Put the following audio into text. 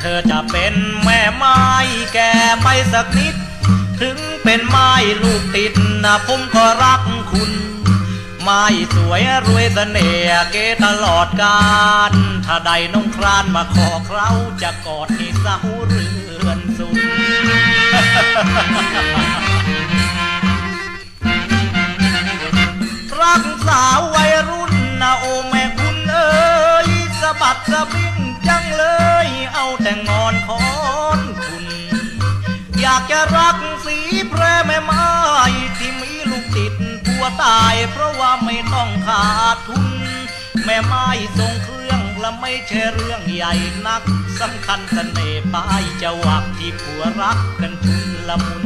เธอจะเป็นแม่ไม้แกไปสักนิด ถึงเป็นไม้ลูกติดนะผมก็รักคุณ ไม้สวยรวยเสน่ห์เกตลอดกาลถ้าใดน้องครานมาขอเคราจะกอดให้เศร้าเรือนสุนรักสาววัยรุ่นนะโอแม่คุณเอ้ยสะบัดสะบิง แต่งงอนคอนคุณ อยากจะรักสีแพรแม่ไม้ที่มีลูกติดผัวตาย เพราะว่าไม่ต้องขาดทุน แม่ไม้ทรงเครื่องและไม่ใช่เรื่องใหญ่นักสำคัญเสน่ห์ป้ายจะวักที่ผัวรักกันชุนละมุน